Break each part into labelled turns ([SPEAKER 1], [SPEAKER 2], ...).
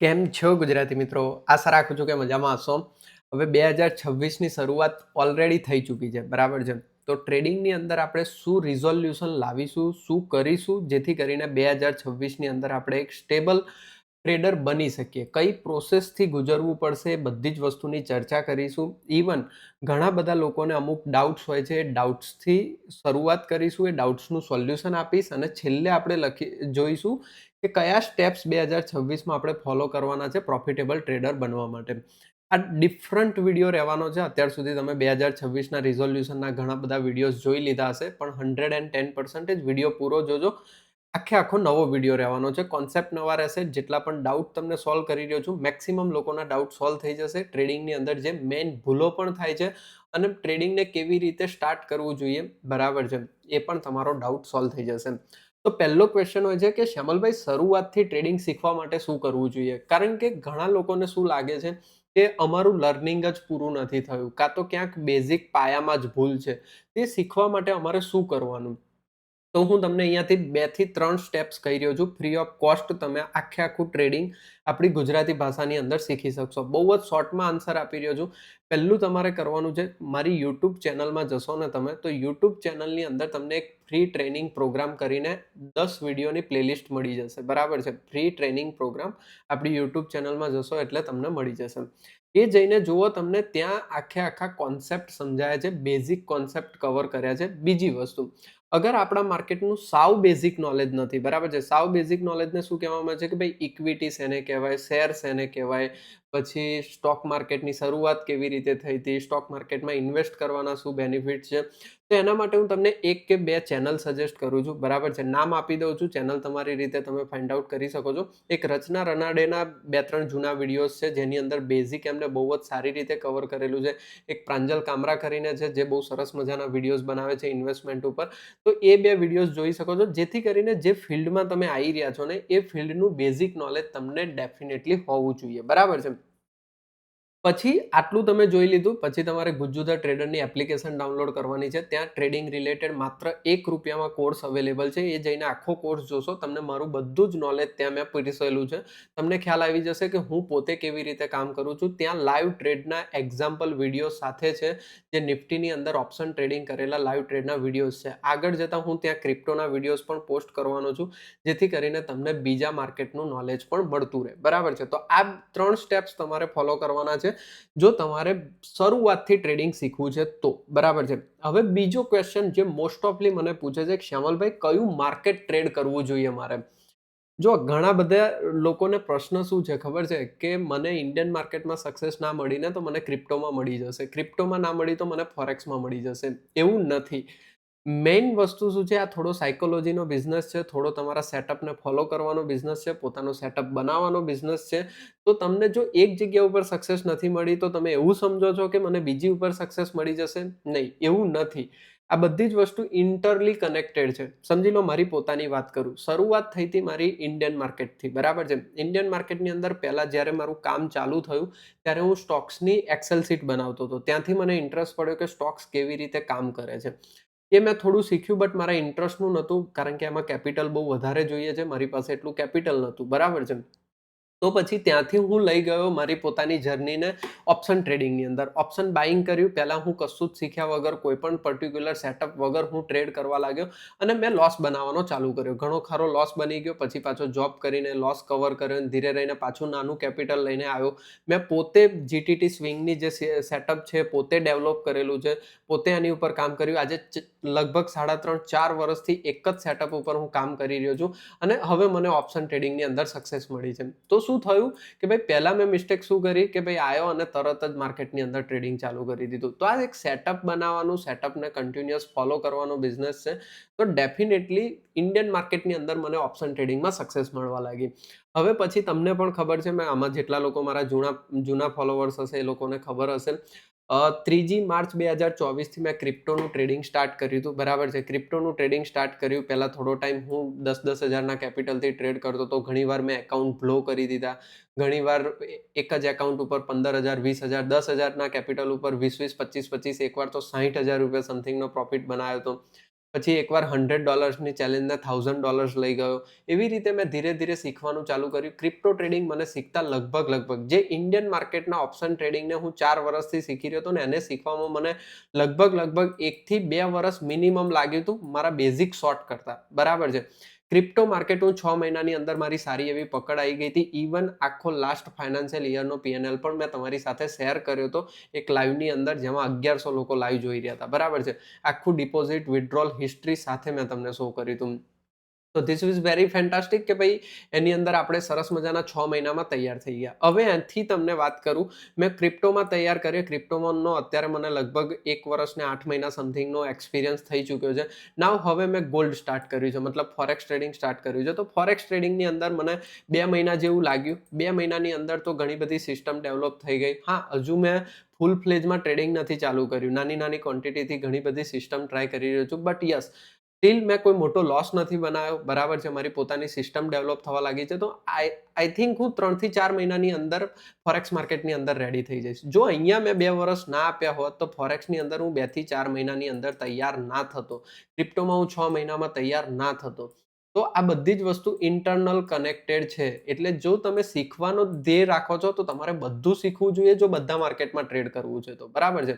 [SPEAKER 1] કેમ છો ગુજરાતી મિત્રો? આશા રાખું છું કે મજામાં હશો. હવે બે હજાર છવ્વીસની શરૂઆત ઓલરેડી થઈ ચૂકી છે, બરાબર છે? તો ટ્રેડિંગની અંદર આપણે શું રિઝોલ્યુશન લાવીશું, શું કરીશું, જેથી કરીને બે હજાર છવ્વીસની અંદર આપણે એક સ્ટેબલ ટ્રેડર બની શકીએ. કઈ પ્રોસેસથી ગુજરવું પડશે બધી જ વસ્તુની ચર્ચા કરીશું. ઇવન ઘણા બધા લોકોને અમુક ડાઉટ્સ હોય છે ડાઉટ્સથી શરૂઆત કરીશું, એ ડાઉટ્સનું સોલ્યુશન આપીશ અને છેલ્લે આપણે લખી, જોઈશું કે કયા સ્ટેપ્સ બે હજાર છવ્વીસમાં આપણે ફોલો કરવાના છે પ્રોફિટેબલ ટ્રેડર બનવા માટે? આ ડિફરન્ટ વીડિયો રહેવાનો છે. અત્યાર સુધી તમે બે હજાર છવ્વીસના રિઝોલ્યુશનના ઘણા બધા વિડીયોઝ જોઈ લીધા હશે, પણ hundred and ten percentage video પૂરો જોજો. આખે આખો નવો વીડિયો રહેવાનો છે. કોન્સેપ્ટ નવા રહેશે. જેટલા પણ ડાઉટ તમને સોલ્વ કરી રહ્યો છું મેક્સિમમ લોકોના ડાઉટ સોલ્વ થઈ જશે. ટ્રેડિંગની અંદર જે મેઇન ભૂલો પણ થાય છે અને ટ્રેડિંગને કેવી રીતે સ્ટાર્ટ કરવું જોઈએ, બરાબર છે. એ પણ તમારો ડાઉટ સોલ્વ થઈ જશે. તો પહેલો ક્વેશ્ચન હોય છે કે શ્યામલભાઈ શરૂઆતથી ટ્રેડિંગ શીખવા માટે શું કરવું જોઈએ? કારણ કે ઘણા લોકોને શું લાગે છે કે અમારું લર્નિંગ જ પૂરું નથી થયું, કાં તો ક્યાંક બેઝિક પાયામાં જ ભૂલ છે. તે શીખવા માટે અમારે શું કરવાનું? તો હું તમને અહીંયાથી બેથી ત્રણ સ્ટેપ્સ કહી રહ્યો છું. ફ્રી ઓફ કોસ્ટ તમે આખે આખું ટ્રેડિંગ આપણી ગુજરાતી ભાષાની અંદર શીખી શકશો. બહુ જ શોર્ટમાં આન્સર આપી રહ્યો છું. પહેલું તમારે કરવાનું છે, મારી યુટ્યુબ ચેનલમાં જશો ને તમે, તો યુટ્યુબ ચેનલની અંદર તમને એક ફ્રી ટ્રેનિંગ પ્રોગ્રામ કરીને દસ વિડીયોની પ્લેલિસ્ટ મળી જશે. બરાબર છે? ફ્રી ટ્રેનિંગ પ્રોગ્રામ આપણી યુટ્યુબ ચેનલમાં જશો એટલે તમને મળી જશે. એ જઈને જુઓ તમને ત્યાં આખે આખા કોન્સેપ્ટ સમજાયા છે બેઝિક કોન્સેપ્ટ કવર કર્યા છે. બીજી વસ્તુ અગર આપણા માર્કેટનું સાવ બેઝિક નોલેજ નથી, બરાબર છે? સાવ બેઝિક નોલેજને શું કહેવામાં છે કે ભાઈ ઇક્વિટી શેને કહેવાય શેર શેને કહેવાય, પછી સ્ટોક માર્કેટની શરૂઆત કેવી રીતે થઈ હતી સ્ટોક માર્કેટમાં ઇન્વેસ્ટ કરવાના શું બેનિફિટ છે? તો એના માટે હું તમને એક કે બે ચેનલ સજેસ્ટ કરું છું, બરાબર છે? નામ આપી દઉં છું ચેનલ તમારી રીતે તમે ફાઇન્ડ આઉટ કરી શકો છો. એક રચના રનાડેના બે ત્રણ જૂના વિડીયોઝ છે, જેની અંદર બેઝિક એમને બહુ જ સારી રીતે કવર કરેલું છે. એક પ્રાંજલ કામરા કરીને છે, જે બહુ સરસ મજાના વિડીયોઝ બનાવે છે ઇન્વેસ્ટમેન્ટ ઉપર. તો એ બે વિડીયોઝ જોઈ શકો છો. જેથી કરીને જે ફિલ્ડમાં તમે આવી રહ્યા છો ને, એ ફિલ્ડનું બેઝિક નોલેજ તમને ડેફિનેટલી હોવું જોઈએ. બરાબર છે? પછી આટલું તમે જોઈ લીધું, પછી તમારે ગુજ્જુધા ટ્રેડરની એપ્લિકેશન ડાઉનલોડ કરવાની છે. ત્યાં ટ્રેડિંગ રિલેટેડ માત્ર એક રૂપિયામાં કોર્સ અવેલેબલ છે. એ જઈને આખો કોર્સ જોશો, તમને મારું બધું જ નોલેજ ત્યાં મેં પીરસેલું છે. તમને ખ્યાલ આવી જશે કે હું પોતે કેવી રીતે કામ કરું છું. ત્યાં લાઈવ ટ્રેડના એક્ઝામ્પલ વીડિયો સાથે છે, જે નિફ્ટીની અંદર ઓપ્શન ટ્રેડિંગ કરેલા લાઈવ ટ્રેડના વિડીયોઝ છે. આગળ જતાં હું ત્યાં ક્રિપ્ટોના વિડીયોઝ પણ પોસ્ટ કરવાનો છું, જેથી કરીને તમને બીજા માર્કેટનું નોલેજ પણ મળતું રહે. બરાબર છે? તો આ ત્રણ સ્ટેપ્સ તમારે ફોલો કરવાના છે. જો તમારે શરૂઆતથી ટ્રેડિંગ શીખવું છે, તો બરાબર છે. હવે બીજો ક્વેશ્ચન જે મોસ્ટ ઓફલી મને પૂછે છે, શ્યામલભાઈ, કયું માર્કેટ ટ્રેડ કરવું જોઈએ મારે? જો ઘણા બધા લોકોને પ્રશ્ન શું છે, ખબર છે? કે મને ઇન્ડિયન માર્કેટમાં સક્સેસ ના મળીને તો મને ક્રિપ્ટોમાં મળી જશે. ક્રિપ્ટોમાં ના મળી તો મને ફોરેક્સમાં મળી જશે. એવું નથી. મેઇન વસ્તુ શું છે? આ થોડો સાયકોલોજીનો બિઝનેસ છે, થોડો તમારા સેટઅપને ફોલો કરવાનો બિઝનેસ છે, પોતાનો સેટઅપ બનાવવાનો બિઝનેસ છે. તો તમને જો એક જગ્યા ઉપર સક્સેસ નથી મળી, તો તમે એવું સમજો છો કે મને બીજી ઉપર સક્સેસ મળી જશે? નહીં, એવું નથી. આ બધી જ વસ્તુ ઇન્ટરલી કનેક્ટેડ છે. સમજી લો, મારી પોતાની વાત કરું. શરૂઆત થઈ હતી મારી ઇન્ડિયન માર્કેટથી બરાબર છે? ઇન્ડિયન માર્કેટની અંદર પહેલાં જ્યારે મારું કામ ચાલુ થયું, ત્યારે હું સ્ટોક્સની એક્સેલ સીટ બનાવતો હતો. ત્યાંથી મને ઇન્ટરેસ્ટ પડ્યો કે સ્ટોક્સ કેવી રીતે કામ કરે છે. એ મેં થોડું શીખ્યું બટ મારા ઇન્ટરેસ્ટનું નહોતું, કારણ કે એમાં કેપિટલ બહુ વધારે જોઈએ છે, મારી પાસે એટલું કેપિટલ નહોતું, બરાબર છે તો પછી ત્યાંથી હું લઈ ગયો મારી પોતાની જર્નીને ઓપ્શન ટ્રેડિંગની અંદર. ઓપ્શન બાઇંગ કર્યું, પહેલાં હું કશું જ શીખ્યા વગર કોઈ પણ પર્ટિક્યુલર સેટઅપ વગર હું ટ્રેડ કરવા લાગ્યો, અને મેં લોસ બનાવવાનો ચાલુ કર્યો. ઘણો ખરો લોસ બની ગયો, પછી પાછો જોબ કરીને લોસ કવર કર્યો, અને ધીરે રહીને પાછું નાનું કેપિટલ લઈને આવ્યો. મેં પોતે જીટીટી સ્વિંગની જે સેટઅપ છે, પોતે ડેવલપ કરેલું છે, પોતે આની ઉપર કામ કર્યું. આજે લગભગ સાડા ત્રણ, ચાર વર્ષથી એક જ સેટઅપ ઉપર હું કામ કરી રહ્યો છું અને હવે મને ઓપ્શન ટ્રેડિંગની અંદર સક્સેસ મળી છે. તો શું થયું કે ભાઈ પહેલાં મેં મિસ્ટેક શું કરી કે ભાઈ આવ્યો અને તરત જ માર્કેટની અંદર ટ્રેડિંગ ચાલુ કરી દીધું. તો આ એક સેટઅપ બનાવવાનું સેટઅપને કન્ટિન્યુઅસ ફોલો કરવાનો બિઝનેસ છે. તો ડેફિનેટલી ઇન્ડિયન માર્કેટની અંદર મને ઓપ્શન ટ્રેડિંગમાં સક્સેસ મળવા લાગી. હવે પછી તમને પણ ખબર છે, મેં આમાં જેટલા લોકો મારા જૂના જૂના ફોલોવર્સ હશે એ લોકોને ખબર હશે. ત્રીજી માર્ચ બે હજાર ચોવીસથી મેં ક્રિપ્ટોનું ટ્રેડિંગ સ્ટાર્ટ કર્યું હતું. બરાબર છે. ક્રિપ્ટોનું ટ્રેડિંગ સ્ટાર્ટ કર્યું. પહેલાં થોડો ટાઈમ હું દસ દસ હજારના કેપિટલથી ટ્રેડ કરતો હતો. ઘણીવાર મેં એકાઉન્ટ બ્લો કરી દીધા. ઘણીવાર એક જ એકાઉન્ટ ઉપર પંદર હજાર, વીસ હજાર, દસ હજારના કેપિટલ ઉપર વીસ વીસ, પચીસ પચીસ, એકવાર તો સાહીઠ હજાર રૂપિયા સમથિંગનો પ્રોફિટ બનાવ્યો હતો. પછી એકવાર હંડ્રેડ ડોલર્સની ચેલેન્જને થાઉઝન્ડ ડોલર્સ લઈ ગયો. એવી રીતે મેં ધીરે ધીરે શીખવાનું ચાલુ કર્યું. ક્રિપ્ટો ટ્રેડિંગ મને શીખતા લગભગ લગભગ જે ઇન્ડિયન માર્કેટના ઓપ્શન ટ્રેડિંગને હું ચાર વર્ષથી શીખી રહ્યો હતો ને એને શીખવામાં મને લગભગ લગભગ એકથી બે વર્ષ મિનિમમ લાગ્યું હતું મારા બેઝિક શોર્ટ કરતા. બરાબર છે? ક્રિપ્ટો માર્કેટનું છ મહિનાની અંદર મારી સારી એવી પકડ આવી ગઈ હતી. ઇવન આખો લાસ્ટ ફાઇનાન્શિયલ યરનો પીએનએલ પણ મેં તમારી સાથે શેર કર્યો હતો. એક લાઈવની અંદર જેમાં અગિયારસો લોકો લાઈવ જોઈ રહ્યા હતા. બરાબર છે? આખું ડિપોઝિટ વિડ્રોલ હિસ્ટ્રી સાથે મેં તમને શો કર્યું હતું. તો ધીસ ઇઝ વેરી ફેન્ટાસ્ટિક કે ભાઈ એની અંદર આપણે સરસ મજાના છ મહિનામાં તૈયાર થઈ ગયા. હવે એથી તમને વાત કરું. મેં ક્રિપ્ટોમાં તૈયાર કરીએ ક્રિપ્ટોમાંનો અત્યારે મને લગભગ એક વર્ષને આઠ મહિના સમથિંગનો એક્સપિરિયન્સ થઈ ચૂક્યો છે. નાવ હવે મેં ગોલ્ડ સ્ટાર્ટ કર્યું છે. મતલબ ફોરેક્સ ટ્રેડિંગ સ્ટાર્ટ કર્યું છે. તો ફોરેક્સ ટ્રેડિંગની અંદર મને બે મહિના જેવું લાગ્યું. બે મહિનાની અંદર તો ઘણી બધી સિસ્ટમ ડેવલપ થઈ ગઈ. હા, હજુ મેં ફૂલ ફ્લેજમાં ટ્રેડિંગ નથી ચાલુ કર્યું. નાની નાની ક્વોન્ટિટીથી ઘણી બધી સિસ્ટમ ટ્રાય કરી રહ્યો છું. બટ યસ સ્ટીલ મેં કોઈ મોટો લોસ નથી બનાવ્યો. બરાબર છે, મારી પોતાની સિસ્ટમ ડેવલપ થવા લાગી છે. તો આઈ આઈ થિંક હું ત્રણથી ચાર મહિનાની અંદર ફોરેક્સ માર્કેટની અંદર રેડી થઈ જઈશ. જો અહીંયા મેં બે વર્ષ ના આપ્યા હોત, તો ફોરેક્સની અંદર હું બેથી ચાર મહિનાની અંદર તૈયાર ના થતો. ક્રિપ્ટોમાં હું છ મહિનામાં તૈયાર ના થતો. તો આ બધી જ વસ્તુ ઇન્ટરનલ કનેક્ટેડ છે. એટલે જો તમે શીખવાનો ધ્યેય રાખો છો, તો તમારે બધું શીખવું જોઈએ, જો બધા માર્કેટમાં ટ્રેડ કરવું છે તો. બરાબર છે?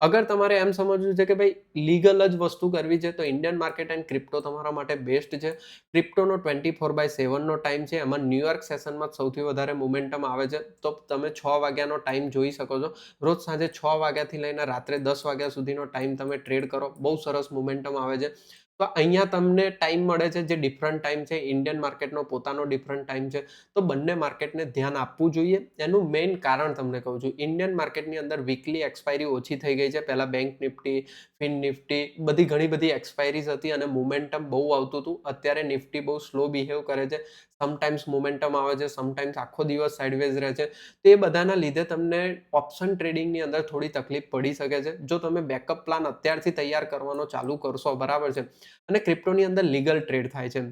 [SPEAKER 1] અગર તમારે એમ સમજવું છે કે ભાઈ લીગલ જ વસ્તુ કરવી છે, તો ઇન્ડિયન માર્કેટ એન્ડ ક્રિપ્ટો તમારા માટે બેસ્ટ છે. ક્રિપ્ટોનો ટ્વેન્ટી ફોર બાય સેવનનો ટાઈમ છે. એમાં ન્યુયોર્ક સેશનમાં સૌથી વધારે મોમેન્ટમ આવે છે. તો તમે છ વાગ્યાનો ટાઈમ જોઈ શકો છો. રોજ સાંજે છ વાગ્યાથી લઈને રાત્રે દસ વાગ્યા સુધીનો ટાઈમ તમે ટ્રેડ કરો. બહુ સરસ મોમેન્ટમ આવે છે. તો અહીંયા તમને ટાઈમ મળે છે જે ડિફરન્ટ ટાઈમ છે. ઇન્ડિયન માર્કેટનો પોતાનો ડિફરન્ટ ટાઈમ છે. તો બંને માર્કેટને ધ્યાન આપવું જોઈએ. એનું મેઇન કારણ તમને કહું છું ઇન્ડિયન માર્કેટની અંદર વીકલી એક્સપાયરી ઓછી થઈ ગઈ છે. પહેલાં બેંક નિફ્ટી ફિન નિફ્ટી બધી ઘણી બધી એક્સપાયરીઝ હતી અને મોમેન્ટમ બહુ આવતું હતું. અત્યારે નિફ્ટી બહુ સ્લો બિહેવ કરે છે. સમટાઈમ્સ મોમેન્ટમ આવે છે સમટાઈમ્સ આખો દિવસ સાઇડવેઝ રહે છે. તે બધાના લીધે તમને ઓપ્શન ટ્રેડિંગની અંદર થોડી તકલીફ પડી શકે છે. જો તમે બેકઅપ પ્લાન અત્યારથી તૈયાર કરવાનો ચાલુ કરશો, બરાબર છે. અને ક્રિપ્ટોની અંદર લીગલ ટ્રેડ થાય છે.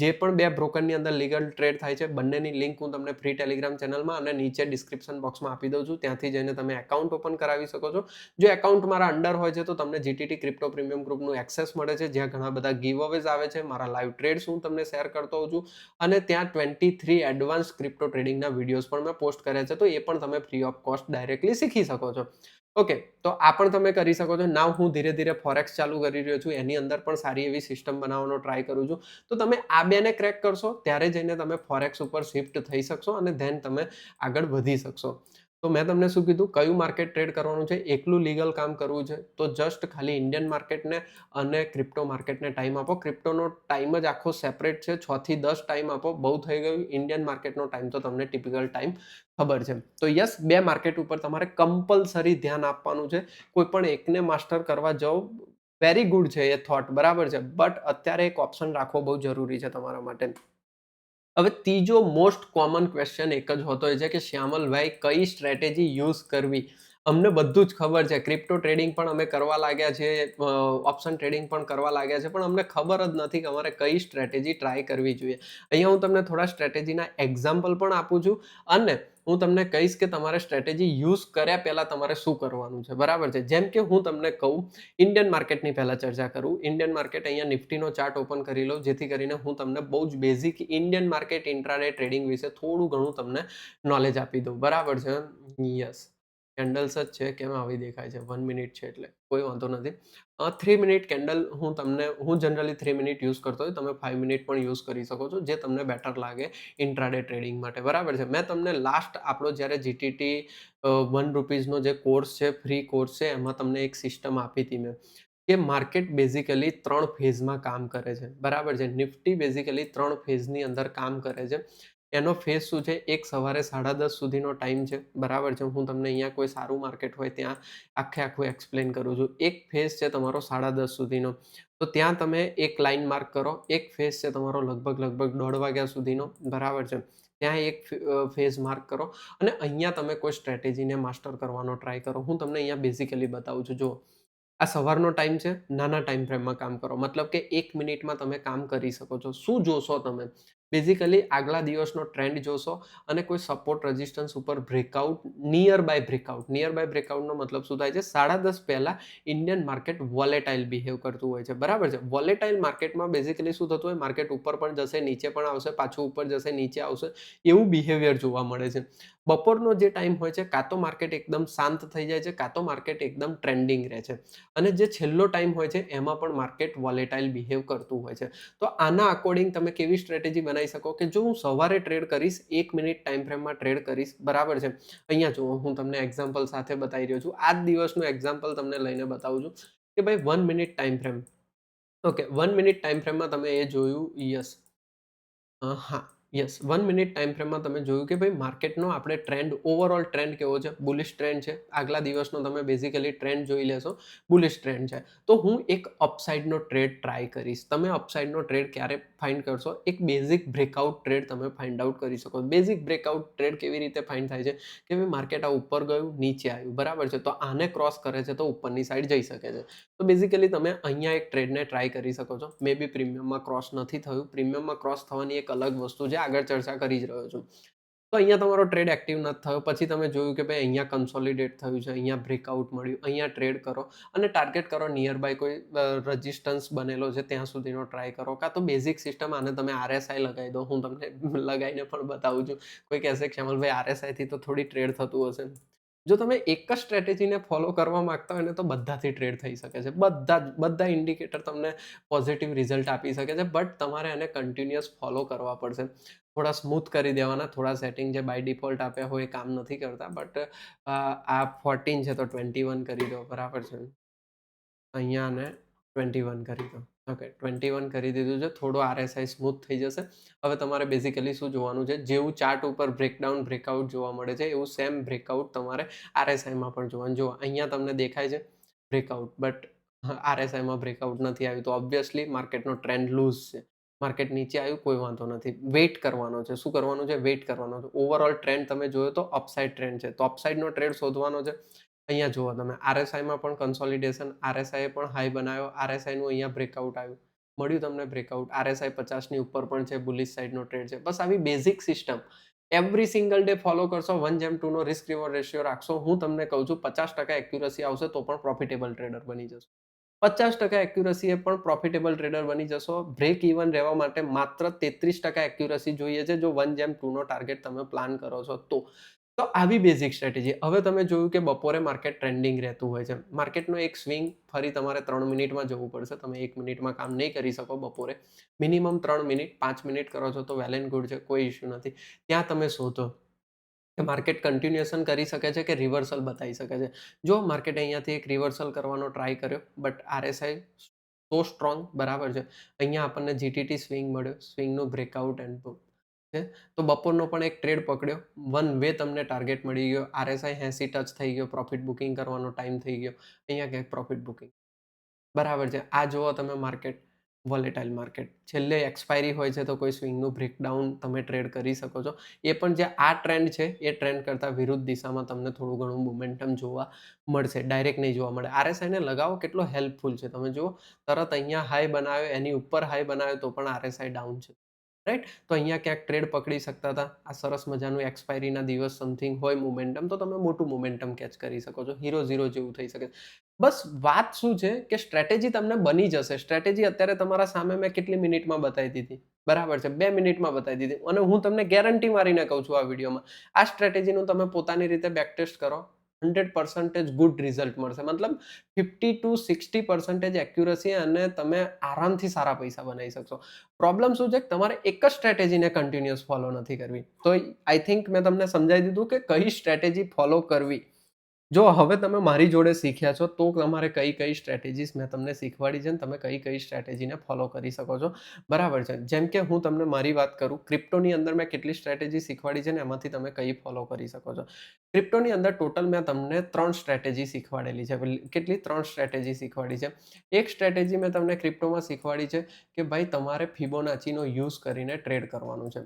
[SPEAKER 1] જે પણ બે બ્રોકરની અંદર લીગલ ટ્રેડ થાય છે, બંનેની લિંક હું તમને ફ્રી ટેલિગ્રામ ચેનલમાં અને નીચે ડિસ્ક્રિપ્શન બોક્સમાં આપી દઉં છું. ત્યાંથી જઈને તમે એકાઉન્ટ ઓપન કરાવી શકો છો. જો એકાઉન્ટ મારા અંડર હોય છે તો તમને જીટીટી ક્રિપ્ટો પ્રીમિયમ ગ્રુપનું એક્સેસ મળે છે, જ્યાં ઘણા બધા ગીવ અવેઝ આવે છે. મારા લાઈવ ટ્રેડ્સ હું તમને શેર કરતો હોઉં છું. અને ત્યાં ટ્વેન્ટી થ્રી એડવાન્સ ક્રિપ્ટો ટ્રેડિંગના વિડીયોઝ પણ મેં પોસ્ટ કર્યા છે, તો એ પણ તમે ફ્રી ઓફ કોસ્ટ ડાયરેક્ટલી શીખી શકો છો. ઓકે તો આ પણ તમે કરી શકો છો. નાવ હું ધીરે ધીરે ફોરેક્સ ચાલુ કરી રહ્યો છું. એની અંદર પણ સારી એવી સિસ્ટમ બનાવવાનો ટ્રાય કરું છું. તો તમે આ બેને ક્રેક કરશો, ત્યારે જઈને તમે ફોરેક્સ ઉપર શિફ્ટ થઈ શકશો અને ધેન તમે આગળ વધી શકશો. તો મેં તમને શું કીધું? કયું માર્કેટ ટ્રેડ કરવાનું છે? એકલું લીગલ કામ કરવું છે? તો જસ્ટ ખાલી ઇન્ડિયન માર્કેટને અને ક્રિપ્ટો માર્કેટને ટાઈમ આપો. ક્રિપ્ટોનો ટાઈમ જ આખો સેપરેટ છે. છ થી દસ ટાઈમ આપો. બહુ થઈ ગયું. ઇન્ડિયન માર્કેટનો ટાઈમ તો તમને ટિપિકલ ટાઈમ ખબર છે. તો યસ, બે માર્કેટ ઉપર તમારે કમ્પલસરી ધ્યાન આપવાનું છે. કોઈ પણ એકને માસ્ટર કરવા જાઓ વેરી ગુડ છે એ થોટ બરાબર છે? બટ અત્યારે એક ઓપ્શન રાખવો બહુ જરૂરી છે તમારા માટે. હવે ત્રીજો મોસ્ટ કોમન ક્વેશ્ચન એક જ હોતો હોય છે કે શ્યામલભાઈ કઈ સ્ટ્રેટેજી યુઝ કરવી? અમને બધું જ ખબર છે. ક્રિપ્ટો ટ્રેડિંગ પણ અમે કરવા લાગ્યા છે ઓપ્શન ટ્રેડિંગ પણ કરવા લાગ્યા છે, પણ અમને ખબર જ નથી કે અમારે કઈ સ્ટ્રેટેજી ટ્રાય કરવી જોઈએ. અહીંયા હું તમને થોડા સ્ટ્રેટેજીના એક્ઝામ્પલ પણ આપું છું. અને હું તમને કહીશ કે તમારે સ્ટ્રેટેજી યુઝ કર્યા પહેલાં તમારે શું કરવાનું છે. બરાબર છે? જેમ કે હું તમને કહું ઇન્ડિયન માર્કેટની પહેલાં ચર્ચા કરું. ઇન્ડિયન માર્કેટ અહીંયા નિફ્ટીનો ચાર્ટ ઓપન કરી લઉં, જેથી કરીને હું તમને બહુ જ basic Indian market intraday trading વિશે થોડું ઘણું તમને નોલેજ આપી દઉં. બરાબર છે? યસ કેન્ડલ્સ જ છે, કેમ આવી દેખાય છે? વન મિનિટ છે એટલે, કોઈ વાંધો નથી. થ્રી મિનિટ કેન્ડલ હું તમને, હું જનરલી થ્રી મિનિટ યુઝ કરતો હોય તમે ફાઇવ મિનિટ પણ યુઝ કરી શકો છો, જે તમને બેટર લાગે ઇન્ટ્રાડે ટ્રેડિંગ માટે. બરાબર છે? મેં તમને લાસ્ટ આપણો જ્યારે જીટીટી વન રૂપીઝનો જે કોર્સ છે ફ્રી કોર્સ છે, એમાં તમને એક સિસ્ટમ આપી હતી મેં, કે માર્કેટ બેઝિકલી ત્રણ ફેઝમાં કામ કરે છે. બરાબર છે? નિફ્ટી બેઝિકલી ત્રણ ફેઝની અંદર કામ કરે છે. એનો ફેઝ શું છે? એક સવારે સાડા દસ સુધીનો ટાઈમ છે. બરાબર છે. હું તમને અહીંયા કોઈ સારું માર્કેટ હોય ત્યાં આખે આખું એક્સપ્લેન કરું છું. એક ફેઝ છે તમારો સાડા દસ સુધીનો. તો ત્યાં તમે એક લાઇન માર્ક કરો. એક ફેઝ છે તમારો લગભગ લગભગ દોઢ વાગ્યા સુધીનો. બરાબર છે. ત્યાં એક ફેઝ માર્ક કરો. અને અહીંયા તમે કોઈ સ્ટ્રેટેજીને માસ્ટર કરવાનો ટ્રાય કરો. હું તમને અહીંયા બેઝિકલી બતાવું છું. જો આ સવારનો ટાઈમ છે. નાના ટાઈમ ફ્રેમમાં કામ કરો. મતલબ કે એક મિનિટમાં તમે કામ કરી શકો છો. શું જોશો તમે? બેઝિકલી આગલા દિવસનો ટ્રેન્ડ જોશો અને કોઈ સપોર્ટ રેઝિસ્ટન્સ ઉપર breakout near buy breakout near buy બ્રેકઆઉટનો મતલબ શું થાય છે? સાડા દસ પહેલાં ઇન્ડિયન માર્કેટ વોલેટાઇલ બિહેવ કરતું હોય છે. બરાબર છે? વોલેટાઇલ માર્કેટમાં બેઝિકલી શું થતું હોય? માર્કેટ ઉપર પણ જશે, નીચે પણ આવશે, પાછું ઉપર જશે, નીચે આવશે એવું બિહેવિયર જોવા મળે છે. બપોરનો જે ટાઈમ હોય છે, કાં તો માર્કેટ એકદમ શાંત થઈ જાય છે, કાં તો માર્કેટ એકદમ ટ્રેન્ડિંગ રહે છે. અને જે છેલ્લો ટાઈમ હોય છે, એમાં પણ માર્કેટ વોલેટાઇલ બિહેવ કરતું હોય છે. તો આના અકોર્ડિંગ તમે કેવી સ્ટ્રેટેજી બનાવી શકો કે જો હું સવારે ટ્રેડ કરીશ, એક મિનિટ ટાઈમ ફ્રેમમાં ટ્રેડ કરીશ, બરાબર છે? અહીંયા જુઓ, હું તમને એક્ઝામ્પલ સાથે બતાવી રહ્યો છું. આ જ દિવસનું એક્ઝામ્પલ તમને લઈને બતાવું છું કે ભાઈ one minute time frame okay one minute time ફ્રેમમાં તમે એ જોયું યસ હા. યસ વન મિનિટ ટાઈમ ફ્રેમમાં તમે જોયું કે ભાઈ માર્કેટનો આપણે ટ્રેન્ડ ઓવરઓલ ટ્રેન્ડ કેવો છે? બુલિશ ટ્રેન્ડ છે. આગલા દિવસનો તમે બેઝિકલી ટ્રેન્ડ જોઈ લેશો. બુલિશ ટ્રેન્ડ છે. તો હું એક અપસાઇડનો ટ્રેડ ટ્રાય કરીશ. તમે અપસાઇડનો ટ્રેડ ક્યારે ફાઇન્ડ કરશો? એક બેઝિક બ્રેકઆઉટ ટ્રેડ તમે ફાઇન્ડ આઉટ કરી શકો. બેઝિક બ્રેકઆઉટ ટ્રેડ કેવી રીતે ફાઇન્ડ થાય છે? કે ભાઈ માર્કેટ આ ઉપર ગયું, નીચે આવ્યું. બરાબર છે? તો આને ક્રોસ કરે છે તો ઉપરની સાઈડ જઈ શકે છે. તો બેઝિકલી તમે અહીંયા એક ટ્રેડને ટ્રાય કરી શકો છો. મે બી પ્રીમિયમમાં ક્રોસ નથી થયું. પ્રીમિયમમાં ક્રોસ થવાની એક અલગ વસ્તુ છે. આગળ ચર્ચા કરી જ રહ્યો છું. તો અહીંયા તમારો ટ્રેડ એક્ટિવ નથી થયો. પછી તમે જોયું કે ભાઈ અહીંયા કન્સોલિડેટ થયું છે, અહીંયા બ્રેકઆઉટ મળ્યું, અહીંયા ટ્રેડ કરો અને ટાર્ગેટ કરો નિયર બાય કોઈ રજિસ્ટન્સ બનેલો છે ત્યાં સુધીનો ટ્રાય કરો. કાં તો બેઝિક સિસ્ટમ આને તમે આરએસઆઈ લગાવી દો. હું તમને લગાવીને પણ બતાવું છું. કોઈ કહેશે ક્ષમલભાઈ આરએસઆઈથી તો થોડી ટ્રેડ થતું હશે. જો તમે એક જ સ્ટ્રેટેજીને ફોલો કરવા માંગતા હોય ને તો બધાથી ટ્રેડ થઈ શકે છે. બધા જ, બધા ઇન્ડિકેટર તમને પોઝિટિવ રિઝલ્ટ આપી શકે છે બટ તમારે એને કન્ટિન્યુઅસ ફોલો કરવા પડશે. થોડા સ્મૂથ કરી દેવાના, થોડા સેટિંગ જે બાય ડિફોલ્ટ આપ્યા હોય કામ નથી કરતા બટ આ ફોર્ટીન છે તો ટ્વેન્ટી વન કરી દો, બરાબર છે? અહીંયા ને ટ્વેન્ટી વન કરી દો. ઓકે ટ્વેન્ટી વન કરી દીધું છે. થોડો આરએસઆઈ સ્મૂથ થઈ જશે. હવે તમારે બેઝિકલી શું જોવાનું છે? જેવું ચાર્ટ ઉપર બ્રેકડાઉન બ્રેકઆઉટ જોવા મળે છે, એવું સેમ બ્રેકઆઉટ તમારે આરએસઆઈમાં પણ જોવાનું. જો અહીંયા તમને દેખાય છે બ્રેકઆઉટ બટ આરએસઆઈમાં બ્રેકઆઉટ નથી આવ્યું, તો ઓબ્વિયસલી માર્કેટનો ટ્રેન્ડ લૂઝ છે. માર્કેટ નીચે આવ્યું, કોઈ વાંધો નથી. વેઇટ કરવાનો છે. શું કરવાનું છે? વેઇટ કરવાનો છે. ઓવરઓલ ટ્રેન્ડ તમે જોયો તો અપસાઇડ ટ્રેન્ડ છે. તો અપસાઇડનો ટ્રેડ શોધવાનો છે. અહીંયા જુઓ તમે આરએસઆઈમાં પણ કન્સોલિડેશન આરએસઆઈએ પણ હાઈ બનાવ્યો આરએસઆઈનું અહીંયા બ્રેકઆઉટ આવ્યું. મળ્યું તમને બ્રેકઆઉટ આરએસઆઈ પચાસની ઉપર પણ છે બુલિશ સાઈડનો ટ્રેડ છે. બસ આવી basic system every single day follow કરશો વન જેમ ટુનો રિસ્ક રિવોર્ડ રેશિયો રાખશો. હું તમને કહું છું, પચાસ ટકા એક્યુરસી આવશે તો પણ પ્રોફિટેબલ ટ્રેડર બની જશો. પચાસ ટકા એક્યુરસીએ પણ પ્રોફિટેબલ ટ્રેડર બની જશો. બ્રેક ઇવન રહેવા માટે માત્ર તેત્રીસ ટકા એક્યુરસી જોઈએ છે, જો વન જેમ ટુનો ટાર્ગેટ તમે પ્લાન કરો છો તો. તો આવી બેઝિક સ્ટ્રેટેજી હવે તમે જોયું કે બપોરે માર્કેટ ટ્રેન્ડિંગ રહેતું હોય છે. માર્કેટનો એક સ્વિંગ ફરી તમારે ત્રણ મિનિટમાં જવું પડશે. તમે એક મિનિટમાં કામ નહીં કરી શકો બપોરે. મિનિમમ ત્રણ મિનિટ, પાંચ મિનિટ કરો છો તો વેલ એન્ડ ગુડ છે. કોઈ ઇશ્યુ નથી. ત્યાં તમે શોધો કે માર્કેટ કન્ટિન્યુએશન કરી શકે છે કે રિવર્સલ બતાવી શકે છે. જો માર્કેટ અહીંયાથી એક રિવર્સલ કરવાનો ટ્રાય કર્યો બટ આરએસઆઈ સો સ્ટ્રોંગ બરાબર છે. અહીંયા આપણને જીટીટી સ્વિંગ મળ્યો. સ્વિંગનું બ્રેકઆઉટ એન્ડ તો બપોરનો પણ એક ટ્રેડ પકડ્યો. વન વે તમને ટાર્ગેટ મળી ગયો. આરએસઆઈ એસી ટચ થઈ ગયો. પ્રોફિટ બુકિંગ કરવાનો ટાઈમ થઈ ગયો. અહીંયા ક્યાંક પ્રોફિટ બુકિંગ બરાબર છે. આ જુઓ તમે માર્કેટ વોલેટાઇલ માર્કેટ છેલ્લે એક્સપાયરી હોય છે તો કોઈ સ્વિંગનું બ્રેકડાઉન તમે ટ્રેડ કરી શકો છો. એ પણ જે આ ટ્રેન્ડ છે, એ ટ્રેન્ડ કરતાં વિરુદ્ધ દિશામાં તમને થોડું ઘણું મોમેન્ટમ જોવા મળશે. ડાયરેક્ટ નહીં જોવા મળે. આરએસઆઈને લગાવો, કેટલો હેલ્પફુલ છે. તમે જુઓ, તરત અહીંયા હાઈ બનાવ્યો, એની ઉપર હાઈ બનાવ્યો, તો પણ આરએસઆઈ ડાઉન છે. રાઈટ તો અહીંયા ક્યાંક ટ્રેડ પકડી શકતા હતા. આ સરસ મજાનું એક્સપાયરીના દિવસ સમથિંગ હોય મોમેન્ટમ તો તમે મોટું મોમેન્ટમ કેચ કરી શકો છો. હીરો ઝીરો જેવું થઈ શકે. બસ વાત શું છે કે સ્ટ્રેટેજી તમને બની જશે. સ્ટ્રેટેજી અત્યારે તમારા સામે મેં કેટલી મિનિટમાં બતાવી દીધી. બરાબર છે. બે મિનિટમાં બતાવી દીધી. અને હું તમને ગેરંટી મારીને કહું છું આ વિડીયોમાં. આ સ્ટ્રેટેજીનું તમે પોતાની રીતે બેક ટેસ્ટ કરો. હંડ્રેડ પર્સન્ટેજ ગુડ રિઝલ્ટ મળશે. મતલબ fifty to sixty percentage accuracy અને તમે આરામથી સારા પૈસા બનાવી શકશો. પ્રોબ્લેમ શું છે કે તમારે એક જ સ્ટ્રેટેજીને કન્ટિન્યુઅસ ફોલો નથી કરવી. તો આઈ થિંક મેં તમને સમજાવી દીધું કે કઈ સ્ટ્રેટેજી ફોલો કરવી. જો હવે તમે મારી જોડે શીખ્યા છો, તો તમારે કઈ કઈ સ્ટ્રેટેજીસ મેં તમને શીખવાડી છે ને તમે કઈ કઈ સ્ટ્રેટેજીને ફોલો કરી શકો છો. બરાબર છે. જેમ કે હું તમને મારી વાત કરું ક્રિપ્ટોની અંદર મેં કેટલી સ્ટ્રેટેજી શીખવાડી છે ને એમાંથી તમે કઈ ફોલો કરી શકો છો. ક્રિપ્ટોની અંદર ટોટલ મેં તમને ત્રણ સ્ટ્રેટેજી શીખવાડેલી છે. કેટલી? ત્રણ સ્ટ્રેટેજી શીખવાડી છે. એક સ્ટ્રેટેજી મેં તમને ક્રિપ્ટોમાં શીખવાડી છે કે ભાઈ તમારે ફિબોનાચીનો યુઝ કરીને ટ્રેડ કરવાનું છે.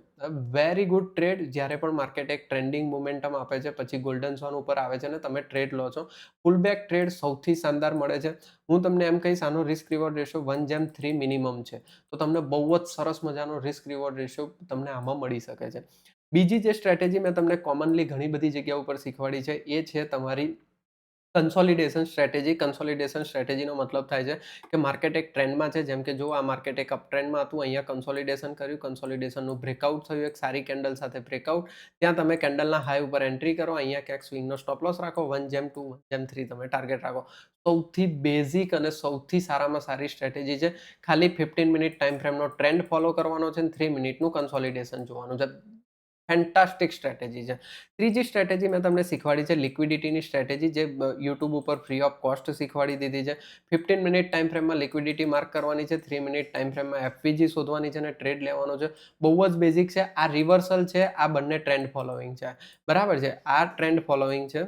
[SPEAKER 1] વેરી ગુડ ટ્રેડ જ્યારે પણ માર્કેટ એક ટ્રેન્ડિંગ મોમેન્ટમ આપે છે, પછી ગોલ્ડન સોન ઉપર આવે છે ને તમે ટ્રેડ લો છો. ફૂલ બેક ટ્રેડ સૌથી શાનદાર મળે છે. હું તમને એમ કહીશ, આનો રિસ્ક રિવોર્ડ રેશિયો વન જેમ થ્રી મિનિમમ છે. તો તમને બહુ જ સરસ મજાનો રિસ્ક રિવોર્ડ રેશિયો તમને આમાં મળી શકે છે. બીજી જે સ્ટ્રેટેજી મેં તમને કોમનલી ઘણી બધી જગ્યા ઉપર શીખવાડી છે, એ છે તમારી કન્સોલિડેશન સ્ટ્રેટેજી કન્સોલિડેશન સ્ટ્રેટેજીનો મતલબ થાય છે કે માર્કેટ એક ટ્રેન્ડમાં છે. જેમ કે જો આ માર્કેટ એક અપ ટ્રેન્ડમાં હતું, અહીંયા કન્સોલિડેશન કર્યું કન્સોલિડેશનનું બ્રેકઆઉટ થયું, એક સારી કેન્ડલ સાથે બ્રેકઆઉટ ત્યાં તમે કેન્ડલના હાઈ ઉપર એન્ટ્રી કરો, અહીંયા ક્યાંક સ્વિંગનો સ્ટોપ લોસ રાખો વન જેમ ટુ વન જેમ થ્રી તમે ટાર્ગેટ રાખો. સૌથી બેઝિક અને સૌથી સારામાં સારી સ્ટ્રેટેજી છે. ખાલી ફિફ્ટીન મિનિટ ટાઈમ ફ્રેમનો ટ્રેન્ડ ફોલો કરવાનો છે અને થ્રી મિનિટનું કન્સોલિડેશન જોવાનું છે. ફેન્ટાસ્ટિક સ્ટ્રેટેજી છે. ત્રીજી સ્ટ્રેટેજી મેં તમને શીખવાડી છે, લિક્વિડિટીની સ્ટ્રેટેજી, જે યુટ્યુબ ઉપર ફ્રી ઓફ કોસ્ટ શીખવાડી દીધી છે. ફિફ્ટીન મિનિટ ટાઈમ ફ્રેમમાં લિક્વિડિટી માર્ક કરવાની છે, થ્રી મિનિટ ટાઈમ ફ્રેમમાં એફપીજી શોધવાની છે અને ટ્રેડ લેવાનો છે. બહુ જ બેઝિક છે, આ રિવર્સલ છે, આ બંને ટ્રેન્ડ ફોલોઈંગ છે. બરાબર છે? આ ટ્રેન્ડ ફોલોઈંગ છે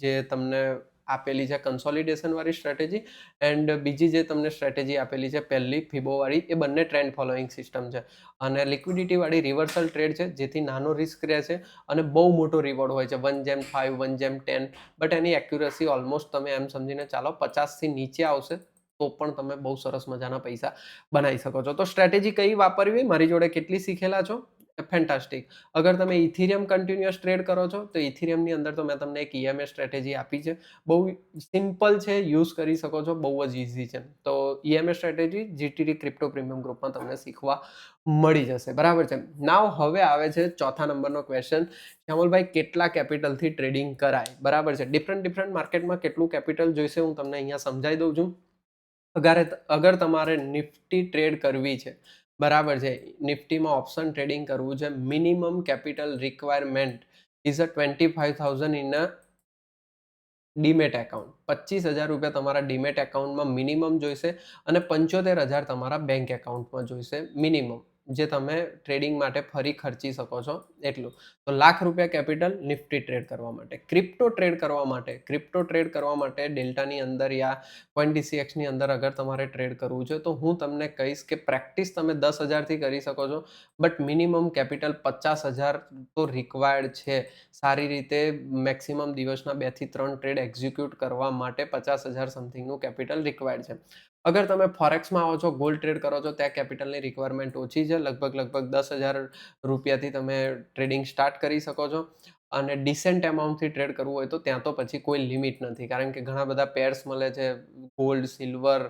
[SPEAKER 1] જે તમને આપેલી છે કન્સોલિડેશનવાળી સ્ટ્રેટેજી એન્ડ બીજી જે તમને સ્ટ્રેટેજી આપેલી છે પહેલી ફિબોવાળી એ બંને ટ્રેન્ડ ફોલોઈંગ સિસ્ટમ છે. અને લિક્વિડિટીવાળી રિવર્સલ ટ્રેડ છે, જેથી નાનો રિસ્ક રહે છે અને બહુ મોટો રિવોર્ડ હોય છે વન જેમ ફાઇવ વન જેમ ટેન બટ એની એક્યુરસી ઓલમોસ્ટ તમે એમ સમજીને ચાલો પચાસથી નીચે આવશે, તો પણ તમે બહુ સરસ મજાના પૈસા બનાવી શકો છો. તો સ્ટ્રેટેજી કઈ વાપરવી? મારી જોડે કેટલી શીખેલા છો? ફેન્ટાસ્ટિક અગર તમે ઇથિરિયમ કન્ટિન્યુઅસ ટ્રેડ કરો છો, તો ઇથિરિયમની અંદર તો મેં તમને એક ઈએમએ સ્ટ્રેટેજી આપી છે. બહુ સિમ્પલ છે યુઝ કરી શકો છો, બહુ જ ઇઝી છે. તો EMA strategy GTD crypto premium ગ્રુપમાં તમને શીખવા મળી જશે. બરાબર છે? નાવ હવે આવે છે ચોથા નંબરનો ક્વેશ્ચન શ્યામલભાઈ, કેટલા કેપિટલથી ટ્રેડિંગ કરાય? બરાબર છે? ડિફરન્ટ ડિફરન્ટ માર્કેટમાં કેટલું કેપિટલ જોઈશે હું તમને અહીંયા સમજાવી દઉં છું. અગર અગર તમારે નિફ્ટી ટ્રેડ કરવી છે બરાબર છે. નિફ્ટીમાં ઓપ્શન ટ્રેડિંગ કરવું છે. Minimum capital requirement is a twenty five thousand in a demat account પચીસ હજાર રૂપિયા તમારા ડીમેટ એકાઉન્ટમાં મિનિમમ જોઈશે અને પંચોતેર હજાર તમારા બેંક એકાઉન્ટમાં જોઈશે મિનિમમ જે તમે ટ્રેડિંગ માટે ફરી ખર્ચી શકો છો, એટલું. તો લાખ રૂપિયા કેપિટલ નિફ્ટી ટ્રેડ કરવા માટે. ક્રિપ્ટો ટ્રેડ કરવા માટે. ક્રિપ્ટો ટ્રેડ કરવા માટે ડેલ્ટાની અંદર યા કોઈન ડીસીએક્સની અંદર અગર તમારે ટ્રેડ કરવું છે, તો હું તમને કહીશ કે પ્રેક્ટિસ તમે દસ હજારથી કરી શકો છો બટ મિનિમમ કેપિટલ પચાસ હજાર તો રિક્વાયર્ડ છે. સારી રીતે મેક્સિમમ દિવસના બેથી ત્રણ ટ્રેડ એક્ઝિક્યુટ કરવા માટે પચાસ હજાર સમથિંગનું કેપિટલ રિક્વાયર્ડ છે. અગર તમે ફોરેક્સમાં આવો છો ગોલ્ડ ટ્રેડ કરો છો, ત્યાં કેપિટલની રિક્વાયરમેન્ટ ઓછી છે. લગભગ લગભગ દસ હજાર રૂપિયાથી તમે ટ્રેડિંગ સ્ટાર્ટ કરી શકો છો. અને ડિસેન્ટ એમાઉન્ટથી ટ્રેડ કરવું હોય તો ત્યાં તો પછી કોઈ લિમિટ નથી. કારણ કે ઘણા બધા પેર્સ મળે છે. ગોલ્ડ સિલ્વર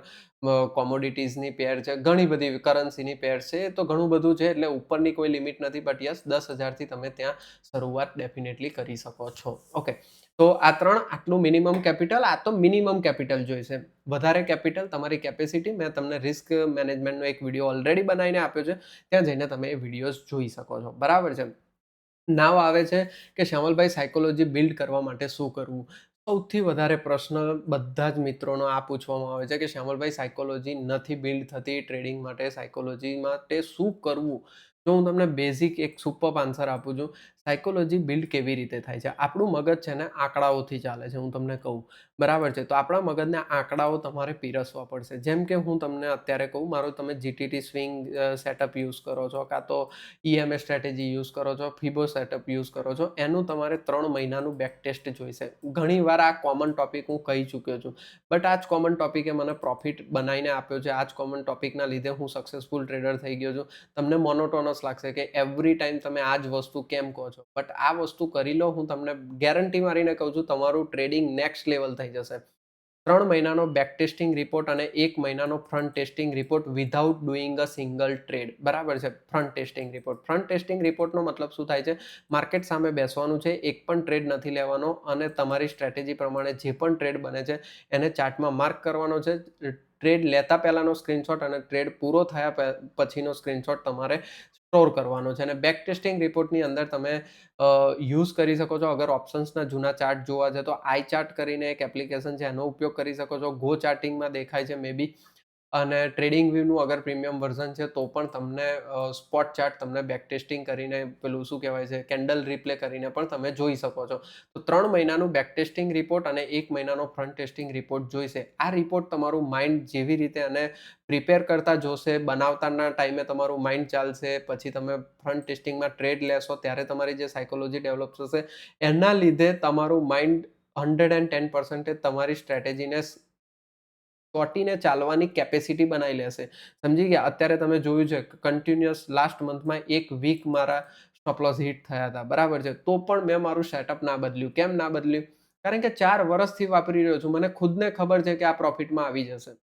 [SPEAKER 1] કોમોડિટીઝની પેર છે. ઘણી બધી કરન્સીની પેર છે. તો ઘણું બધું છે એટલે ઉપરની કોઈ લિમિટ નથી. બટ યસ દસ હજારથી તમે ત્યાં શરૂઆત ડેફિનેટલી કરી શકો છો. ઓકે તો આ ત્રણ, આટલું મિનિમમ કેપિટલ આ તો મિનિમમ કેપિટલ જોઈશે. વધારે કેપિટલ તમારી કેપેસિટી મેં તમને રિસ્ક મેનેજમેન્ટનો એક વીડિયો ઓલરેડી બનાવીને આપ્યો છે. ત્યાં જઈને તમે એ વિડીયોઝ જોઈ શકો છો. બરાબર છે? નાવ આવે છે કે શ્યામલભાઈ સાયકોલોજી બિલ્ડ કરવા માટે શું કરવું? સૌથી વધારે પ્રશ્ન બધા જ મિત્રોનો આ પૂછવામાં આવે છે કે શ્યામલભાઈ સાયકોલોજી નથી બિલ્ડ થતી ટ્રેડિંગ માટે સાયકોલોજી માટે શું કરવું? જો હું તમને બેઝિક એક સુપર આન્સર આપું છું. સાયકોલોજી બિલ્ડ કેવી રીતે થાય છે? આપણું મગજ છે ને આંકડાઓથી ચાલે છે, હું તમને કહું. બરાબર છે? તો આપણા મગજને આંકડાઓ તમારે પીરસવા પડશે. જેમ કે હું તમને અત્યારે કહું, મારો તમે જીટીટી સ્વિંગ સેટઅપ યુઝ કરો છો, કાં તો ઈએમએ સ્ટ્રેટેજી યુઝ કરો છો ફીબો સેટઅપ યુઝ કરો છો, એનું તમારે ત્રણ મહિનાનું બેક ટેસ્ટ જોઈશે. ઘણીવાર આ કોમન ટોપિક હું કહી ચૂક્યો છું. બટ આ જ કોમન ટોપિકે મને પ્રોફિટ બનાવીને આપ્યો છે. આ જ કોમન ટોપિકના લીધે હું સક્સેસફુલ ટ્રેડર થઈ ગયો છું. તમને મોનોટોનસ લાગશે કે એવરી ટાઈમ તમે આ જ વસ્તુ કેમ કહો છો? બટ આ વસ્તુ કરી લો, હું તમને ગેરંટી મારીને કહું છું, તમારું ટ્રેડિંગ નેક્સ્ટ લેવલ થઈ જશે. ત્રણ મહિનાનો બેક ટેસ્ટિંગ રિપોર્ટ અને એક મહિનાનો front testing report without doing a single trade બરાબર છે? Front testing report front testing રિપોર્ટનો મતલબ શું થાય છે? માર્કેટ સામે બેસવાનું છે, એક પણ ટ્રેડ નથી લેવાનો અને તમારી સ્ટ્રેટેજી પ્રમાણે જે પણ ટ્રેડ બને છે, એને ચાર્ટમાં માર્ક કરવાનો છે ટ્રેડ લેતા પહેલાંનો સ્ક્રીનશોટ અને ટ્રેડ પૂરો થયા પછીનો સ્ક્રીનશોટ તમારે સ્ટોર કરવાનો છે. અને બેક ટેસ્ટિંગ રિપોર્ટની અંદર તમે યુઝ કરી શકો છો. અગર ઓપ્શન્સના જૂના ચાર્ટ જોવા છે તો આઈ ચાર્ટ કરીને એક એપ્લિકેશન છે. એનો ઉપયોગ કરી શકો છો. ગો ચાર્ટિંગમાં દેખાય છે. મે બી અને ટ્રેડિંગ વ્યૂનું અગર પ્રીમિયમ વર્ઝન છે, તો પણ તમને સ્પોટ ચાર્ટ તમને બેક ટેસ્ટિંગ કરીને, પેલું શું કહેવાય છે, કેન્ડલ રિપ્લે કરીને પણ તમે જોઈ શકો છો. તો ત્રણ મહિનાનું બેક ટેસ્ટિંગ રિપોર્ટ અને એક મહિનાનો ફ્રન્ટ ટેસ્ટિંગ રિપોર્ટ જોઈશે. આ રિપોર્ટ તમારું માઇન્ડ જેવી રીતે અને પ્રિપેર કરતા જોશે, બનાવતાના ટાઈમે તમારું માઇન્ડ ચાલશે, પછી તમે ફ્રન્ટ ટેસ્ટિંગમાં ટ્રેડ લેશો, ત્યારે તમારી જે સાયકોલોજી ડેવલપ થશે, એના લીધે તમારું mind hundred and ten percentage તમારી સ્ટ્રેટેજીને ચોટીને ચાલવાની કેપેસિટી બનાવી લેશે. સમજી ગયા? અત્યારે તમે જોયું છે કન્ટિન્યુઅસ લાસ્ટ મંથમાં એક વીક મારા સ્ટોપલોસ હિટ થયા હતા. બરાબર છે? તો પણ મેં મારું સેટઅપ ના બદલ્યું. કેમ ના બદલ્યું? કારણ કે ચાર વર્ષથી વાપરી રહ્યો છું. મને ખુદને ખબર છે કે આ પ્રોફિટમાં આવી જશે.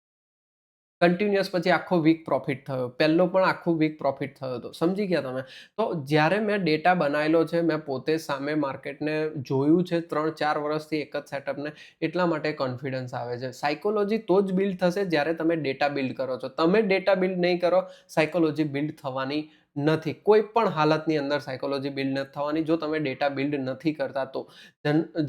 [SPEAKER 1] કન્ટિન્યુઅસ પછી આખો વીક પ્રોફિટ થયો. પહેલો પણ આખું વીક પ્રોફિટ થયો હતો. સમજી ગયા તમે? તો જ્યારે મેં ડેટા બનાવેલો છે, મેં પોતે સામે માર્કેટને જોયું છે ત્રણ ચાર વર્ષથી એક જ સેટઅપને એટલા માટે કોન્ફિડન્સ આવે છે. સાયકોલોજી તો જ બિલ્ડ થશે જ્યારે તમે ડેટા બિલ્ડ કરો છો. તમે ડેટા બિલ્ડ નહીં કરો સાયકોલોજી બિલ્ડ થવાની નથી. કોઈ પણ હાલતની અંદર સાયકોલોજી બિલ્ડ નથી થવાની. જો તમે ડેટા બિલ્ડ નથી કરતા તો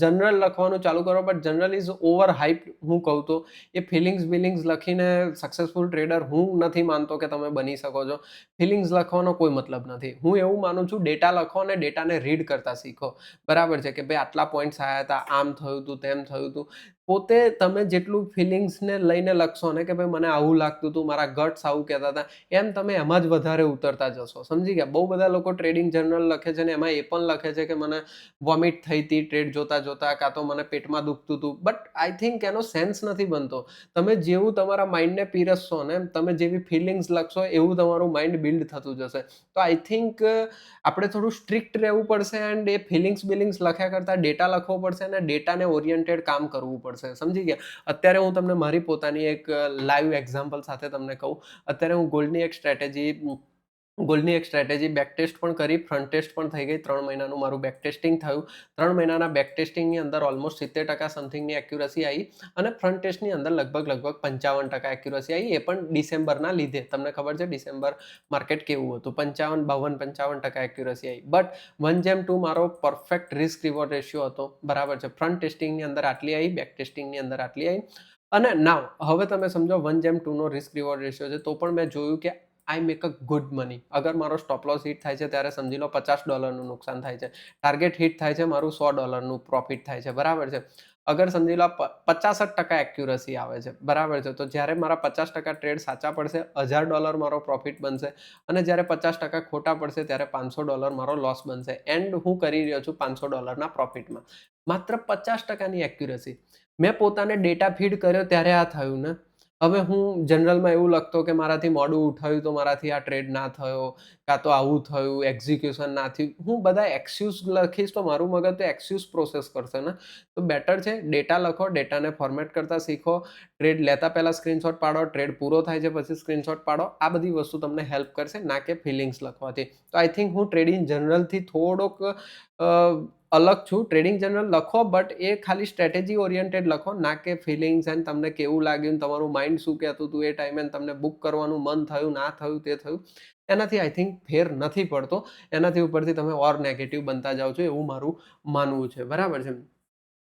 [SPEAKER 1] જનરલ લખવાનું ચાલુ કરો but journal is over hype હું કહું તો. એ ફિલિંગ્સ બિલિંગ્સ લખીને સક્સેસફુલ ટ્રેડર હું નથી માનતો કે તમે બની શકો છો. ફિલિંગ્સ લખવાનો કોઈ મતલબ નથી. હું એવું માનું છું ડેટા લખો અને ડેટાને રીડ કરતા શીખો. બરાબર છે કે ભાઈ આટલા પોઈન્ટ્સ આવ્યા હતા, આમ થયું હતું તેમ થયું હતું પોતે તમે જેટલું ફિલિંગ્સને લઈને લખશો ને કે ભાઈ મને આવું લાગતું હતું, મારા ગટ્સ આવું કહેતા હતા, એમ તમે એમાં જ વધારે ઉતરતા જશો. સમજી ગયા? બહુ બધા લોકો ટ્રેડિંગ જર્નલ લખે છે ને એમાં એ પણ લખે છે કે મને વોમિટ થઈ હતી ટ્રેડ જોતા જોતા, કાં તો મને પેટમાં દુખતું હતું. બટ આઈ થિંક એનો સેન્સ નથી બનતો. તમે જેવું તમારા માઇન્ડને પીરસશો ને, તમે જેવી ફિલિંગ્સ લખશો, એવું તમારું માઇન્ડ બિલ્ડ થતું જશે. તો આઈ થિંક આપણે થોડું સ્ટ્રિક્ટ રહેવું પડશે એન્ડ એ ફિલિંગ્સ બિલિંગ્સ લખ્યા કરતાં ડેટા લખવો પડશે અને ડેટાને ઓરિએન્ટેડ કામ કરવું પડશે. પડશે. સમજી ગયા? અત્યારે હું તમને મારી પોતાની એક લાઈવ એક્ઝામ્પલ સાથે તમને કહું. અત્યારે હું ગોલ્ડની એક સ્ટ્રેટેજી ગોલ્ડની એક સ્ટ્રેટેજી બેક ટેસ્ટ પણ કરી ફ્રન્ટ ટેસ્ટ પણ થઈ ગઈ. ત્રણ મહિનાનું મારું બેક ટેસ્ટિંગ થયું. ત્રણ મહિનાના બેક ટેસ્ટિંગની અંદર ઓલમોસ્ટ સિત્તેર ટકા સમથિંગની એક્યુરસી આવી અને ફ્રન્ટ ટેસ્ટની અંદર લગભગ લગભગ પંચાવન ટકા એક્યુરસી આવી. એ પણ ડિસેમ્બરના લીધે. તમને ખબર છે ડિસેમ્બર માર્કેટ કેવું હતું? પંચાવન, બાવન, પંચાવન ટકા એક્યુરસી આવી. બટ વન જેમ ટુ મારો પરફેક્ટ રિસ્ક રિવોર્ડ રેશિયો હતો. બરાબર છે. ફ્રન્ટ ટેસ્ટિંગની અંદર આટલી આવી બેક ટેસ્ટિંગની અંદર આટલી આવી. અને નાવ હવે તમે સમજો વન જેમ ટુનો રિસ્ક રિવોર્ડ રેશિયો છે, તો પણ મેં જોયું કે I make a good money અગર મારો સ્ટોપ લોસ હિટ થાય છે, ત્યારે સમજી લો પચાસ ડોલરનું નુકસાન થાય છે. ટાર્ગેટ હિટ થાય છે, મારું સો ડોલરનું પ્રોફિટ થાય છે. બરાબર છે? અગર સમજી લો પચાસ જ ટકા એક્યુરસી આવે છે. બરાબર છે? તો જ્યારે મારા પચાસ ટકા ટ્રેડ સાચા પડશે, હજાર ડોલર મારો પ્રોફિટ બનશે અને જ્યારે પચાસ ટકા ખોટા પડશે, ત્યારે પાંચસો ડોલર મારો લોસ બનશે. એન્ડ હું કરી રહ્યો છું પાંચસો ડોલરના પ્રોફિટમાં માત્ર પચાસ ટકાની એક્યુરસી મેં પોતાને ડેટા ફીડ કર્યો, ત્યારે આ થયું ને? હવે હું જનરલમાં એવું લખતો કે મારાથી મોડું ઉઠાવ્યું તો મારાથી આ ટ્રેડ ના થયો, કાં તો આવું થયું એક્ઝિક્યુશન ના થયું. હું બધા એક્સક્યુઝ લખીશ તો મારું મગજ તો એક્સક્યુઝ પ્રોસેસ કરશે ને. તો બેટર છે ડેટા લખો ડેટાને ફોર્મેટ કરતા શીખો ટ્રેડ લેતા પહેલાં સ્ક્રીનશોટ પાડો ટ્રેડ પૂરો થાય છે પછી સ્ક્રીનશોટ પાડો. આ બધી વસ્તુ તમને હેલ્પ કરશે, ના કે ફિલિંગ્સ લખવાથી. તો આઈ થિંક હું ટ્રેડિંગ જનરલથી થોડોક અલગ છું. ટ્રેડિંગ જનરલ લખો બટ એ ખાલી સ્ટ્રેટેજી ઓરિએન્ટેડ લખો, ના કે ફિલિંગ્સ એન્ડ તમને કેવું લાગ્યું તમારું માઇન્ડ શું કહેતું હતું એ ટાઈમે તમને બુક કરવાનું મન થયું, ના થયું, તે થયું. એનાથી આઈ થિંક ફેર નથી પડતો. એનાથી ઉપરથી તમે ઓર નેગેટિવ બનતા જાઓ છો એવું મારું માનવું છે. બરાબર છે?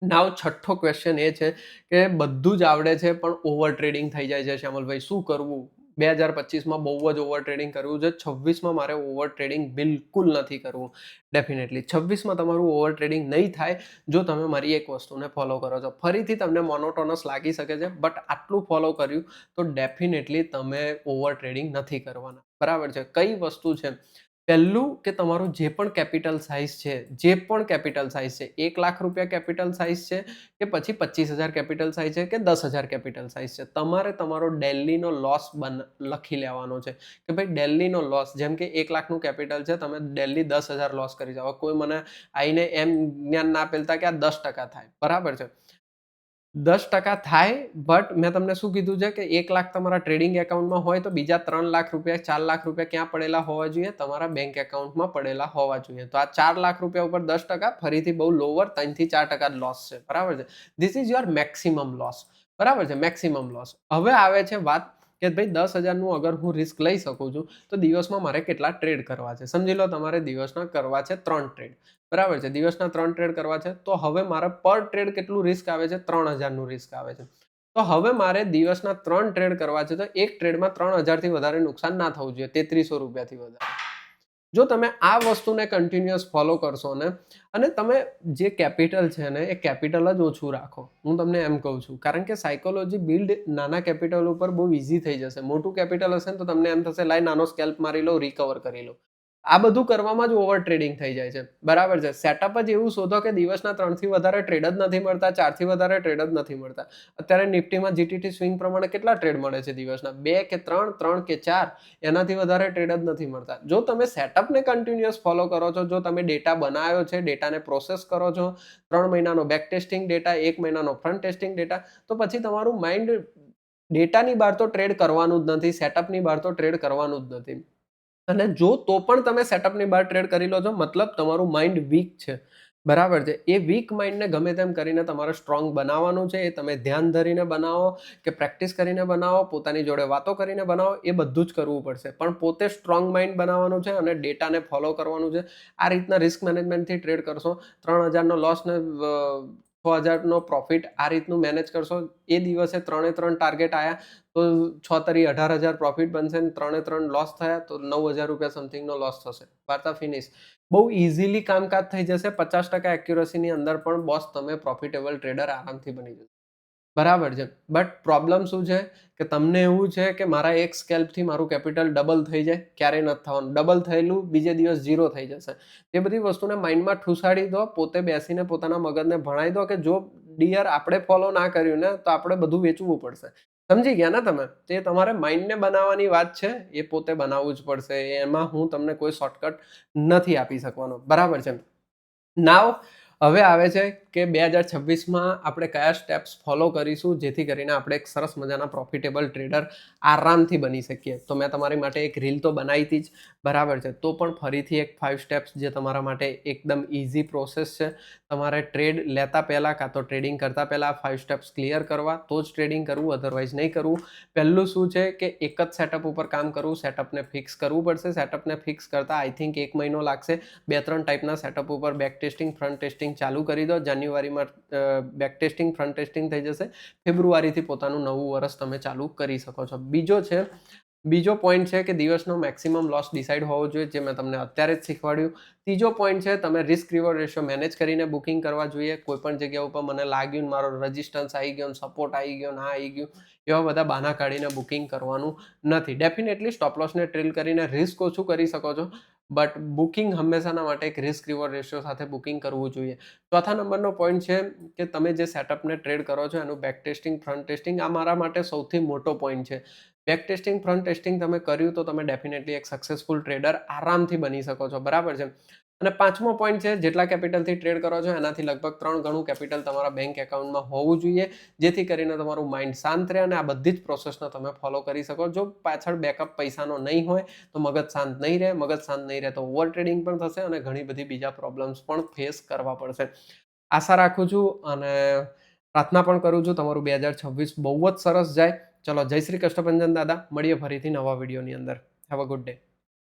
[SPEAKER 1] નાવ છઠ્ઠો ક્વેશ્ચન એ છે કે બધું જ આવડે છે, પણ ઓવર ટ્રેડિંગ થઈ જાય છે શ્યામલભાઈ. શું કરવું? બે હજાર પચીસમાં બહુ જ ઓવર ટ્રેડિંગ કરવું છે છવ્વીસમાં મારે ઓવર ટ્રેડિંગ બિલકુલ નથી કરવું. ડેફિનેટલી છવ્વીસમાં તમારું ઓવર ટ્રેડિંગ નહીં થાય જો તમે મારી એક વસ્તુને ફોલો કરો છો. ફરીથી તમને મોનોટોનસ લાગી શકે છે બટ આટલું ફોલો કર્યું તો ડેફિનેટલી તમે ઓવર ટ્રેડિંગ નથી કરવાના. બરાબર છે? કઈ વસ્તુ છે પહેલું કે તમારું જે પણ કેપિટલ સાઇઝ છે, જે પણ કેપિટલ સાઇઝ છે, એક લાખ રૂપિયા કેપિટલ સાઇઝ છે કે પછી પચીસ હજાર કેપિટલ સાઇઝ છે કે દસ હજાર કેપિટલ સાઇઝ છે? તમારે તમારો ડેલીનો લોસ બન, લખી લેવાનો છે કે ભાઈ ડેલીનો લોસ જેમ કે એક લાખનું કેપિટલ છે, તમે ડેલી દસ હજાર લોસ કરી જાઓ. કોઈ મને આવીને એમ જ્ઞાન ના પેલતા કે આ દસ ટકા થાય. બરાબર છે? દસ ટકા થાય બટ મેં તમને શું કીધું છે કે એક લાખ તમારા ટ્રેડિંગ એકાઉન્ટમાં હોય તો બીજા ત્રણ લાખ રૂપિયા, ચાર લાખ રૂપિયા ક્યાં પડેલા હોવા જોઈએ? તમારા બેંક એકાઉન્ટમાં પડેલા હોવા જોઈએ. તો આ ચાર લાખ રૂપિયા ઉપર દસ ટકા ફરીથી બહુ લોવર ત્રણથી ચાર ટકા લોસ છે. બરાબર છે? This is your maximum loss બરાબર છે? મેક્સિમમ લોસ હવે આવે છે વાત કે ભાઈ દસ હજારનું અગર હું રિસ્ક લઈ શકું છું, તો દિવસમાં મારે કેટલા ટ્રેડ કરવા છે? સમજી લો તમારે દિવસના કરવા છે ત્રણ ટ્રેડ બરાબર છે? દિવસના ત્રણ ટ્રેડ કરવા છે, તો હવે મારે પર ટ્રેડ કેટલું રિસ્ક આવે છે? ત્રણ હજારનું રિસ્ક આવે છે. તો હવે મારે દિવસના ત્રણ ટ્રેડ કરવા છે, તો એક ટ્રેડમાં ત્રણ હજારથી વધારે નુકસાન ના થવું જોઈએ, તેત્રીસો રૂપિયાથી વધારે. જો તમે આ વસ્તુને કન્ટિન્યુઅસ ફોલો કરશો ને, અને તમે જે કેપિટલ છે ને, એ કેપિટલ જ ઓછું રાખો. હું તમને એમ કહું છું. કારણ કે સાયકોલોજી બિલ્ડ નાના કેપિટલ ઉપર બહુ ઇઝી થઈ જશે. મોટું કેપિટલ હશે ને તો તમને એમ થશે લાઈ નાનો સ્કેલ્પ મારી લો રિકવર કરી લો. આ બધું કરવામાં જ ઓવર ટ્રેડિંગ થઈ જાય છે. બરાબર છે. સેટઅપ જ એવું શોધો કે દિવસના ત્રણથી વધારે ટ્રેડ જ નથી મળતા, ચારથી વધારે ટ્રેડ જ નથી મળતા. અત્યારે નિફ્ટીમાં જીટીટી સ્વિંગ પ્રમાણે કેટલા ટ્રેડ મળે છે દિવસના? બે કે ત્રણ ત્રણ કે ચાર, એનાથી વધારે ટ્રેડ જ નથી મળતા. જો તમે સેટઅપને કન્ટિન્યુઅસ ફોલો કરો છો, જો તમે ડેટા બનાવ્યો છે ડેટાને પ્રોસેસ કરો છો, ત્રણ મહિનાનો બેક ટેસ્ટિંગ ડેટા એક મહિનાનો ફ્રન્ટ ટેસ્ટિંગ ડેટા તો પછી તમારું માઇન્ડ ડેટાની બહાર તો ટ્રેડ કરવાનું જ નથી સેટઅપની બહાર તો ટ્રેડ કરવાનું જ નથી. અને જો તો પણ તમે સેટઅપની બહાર ટ્રેડ કરી લો છો, મતલબ તમારું માઇન્ડ વીક છે. બરાબર છે. એ વીક માઇન્ડને ગમે તેમ કરીને તમારે સ્ટ્રોંગ બનાવવાનું છે, એ તમે ધ્યાન ધરીને બનાવો કે પ્રેક્ટિસ કરીને બનાવો, પોતાની જોડે વાતો કરીને બનાવો, એ બધું જ કરવું પડશે. પણ પોતે સ્ટ્રોંગ માઇન્ડ બનાવવાનું છે અને ડેટાને ફોલો કરવાનું છે. આ રીતના રિસ્ક મેનેજમેન્ટથી ટ્રેડ કરશો. ત્રણ હજારનો લોસ ને છ હજારનો પ્રોફિટ આ રીતનું મેનેજ કરશો. એ દિવસે ત્રણે ત્રણ ટાર્ગેટ આવ્યા તો છ તરી અઢાર હજાર પ્રોફિટ બનશે ને ત્રણે ત્રણ લોસ થયા, તો નવ હજાર રૂપિયા સમથિંગનો લોસ થશે. વાર્તા ફિનિશ બહુ ઇઝીલી કામકાજ થઈ જશે. પચાસ ટકા એક્યુરસીની અંદર પણ બોસ તમે પ્રોફિટેબલ ટ્રેડર આરામથી બની જશે. બરાબર છે. બટ પ્રોબ્લેમ શું છે? કે તમને એવું છે કે મારા એક સ્કેલ્પથી મારું કેપિટલ ડબલ થઈ જાય, ક્યારેય નથી થવાનું. ડબલ થયેલું, બીજે દિવસ ઝીરો થઈ જશે. એ બધી વસ્તુને માઇન્ડમાં ઠુસાડી દો, પોતે બેસીને પોતાના મગજને ભણાવી દો કે જો ડિયર આપણે ફોલો ના કર્યું ને, તો આપણે બધું વેચવું પડશે. સમજી ગયા ને તમે? તે તમારે માઇન્ડને બનાવવાની વાત છે, એ પોતે બનાવવું જ પડશે. એમાં હું તમને કોઈ શોર્ટકટ નથી આપી શકવાનો. બરાબર છે નાવ હવે આવે છે કે બે હજાર છવ્વીસમાં આપણે કયા સ્ટેપ્સ ફોલો કરીશું, જેથી કરીને આપણે એક સરસ મજાના પ્રોફિટેબલ ટ્રેડર આરામથી બની શકીએ. તો મેં તમારી માટે એક રીલ તો બનાવી હતી જ, બરાબર છે. તો પણ ફરીથી એક ફાઇવ સ્ટેપ્સ જે તમારા માટે એકદમ ઇઝી પ્રોસેસ છે. તમારે ટ્રેડ લેતા પહેલાં કાં તો ટ્રેડિંગ કરતાં પહેલાં ફાઇવ સ્ટેપ્સ ક્લિયર કરવા, તો જ ટ્રેડિંગ કરવું અધરવાઇઝ નહીં કરવું. પહેલું શું છે કે એક જ સેટઅપ ઉપર કામ કરવું સેટઅપને ફિક્સ કરવું પડશે. સેટઅપને ફિક્સ કરતાં આઈ થિંક એક મહિનો લાગશે. બે ત્રણ ટાઈપના સેટઅપ ઉપર બેક ટેસ્ટિંગ ફ્રન્ટ ટેસ્ટિંગ ચાલુ કરી દો. જાન્યુઆરીમાં બેક ટેસ્ટિંગ ફ્રન્ટ ટેસ્ટિંગ થઈ જશે. ફેબ્રુઆરીથી પોતાનું નવું વર્ષ તમે ચાલુ કરી શકો છો. બીજો છે, બીજો પોઈન્ટ છે કે દિવસનો મેક્સિમમ લોસ ડિસાઇડ હોવો જોઈએ, જે મેં તમને અત્યારે જ શીખવાડ્યું. ત્રીજો પોઈન્ટ છે, તમે રિસ્ક રિવોર્ડ રેશિયો મેનેજ કરીને બુકિંગ કરવા જોઈએ. કોઈપણ જગ્યા ઉપર મને લાગ્યું મારો રજિસ્ટન્સ આવી ગયો સપોર્ટ આવી ગયો ના આવી ગયું, એવા બધા બહાના કાઢીને બુકિંગ કરવાનું નથી. ડેફિનેટલી સ્ટોપ લોસને ટ્રેલ કરીને રિસ્ક ઓછું કરી શકો છો. બટ બુકિંગ હંમેશાના માટે એક રિસ્ક રિવોર્ડ રેશિયો સાથે બુકિંગ કરવું જોઈએ. ચોથા નંબરનો પોઈન્ટ છે કે તમે જે સેટઅપને ટ્રેડ કરો છો એનું બેક ટેસ્ટિંગ ફ્રન્ટ ટેસ્ટિંગ આ મારા માટે સૌથી મોટો પોઈન્ટ છે. બેક ટેસ્ટિંગ ફ્રન્ટ ટેસ્ટિંગ તમે કર્યું તો તમે ડેફિનેટલી એક સક્સેસફુલ ટ્રેડર આરામથી બની શકો છો. બરાબર છે? અને પાંચમો પોઈન્ટ છે, જેટલા કેપિટલથી ટ્રેડ કરો છો, એનાથી લગભગ ત્રણ ગણું કેપિટલ તમારા બેંક એકાઉન્ટમાં હોવું જોઈએ, જેથી કરીને તમારું માઇન્ડ શાંત રહે અને આ બધી જ પ્રોસેસનો તમે ફોલો કરી શકો. જો પાછળ બેકઅપ પૈસાનો નહીં હોય, તો મગજ શાંત નહીં રહે. મગજ શાંત નહીં રહે તો ઓવર ટ્રેડિંગ પણ થશે અને ઘણી બધી બીજા પ્રોબ્લેમ્સ પણ ફેસ કરવા પડશે. આશા રાખું છું અને પ્રાર્થના પણ કરું છું તમારું બે હજાર છવ્વીસ બહુ જ સરસ જાય. ચલો, જય શ્રી કૃષ્ણભંજન દાદા. મળીએ ફરીથી નવા વિડીયોની અંદર. Have a good day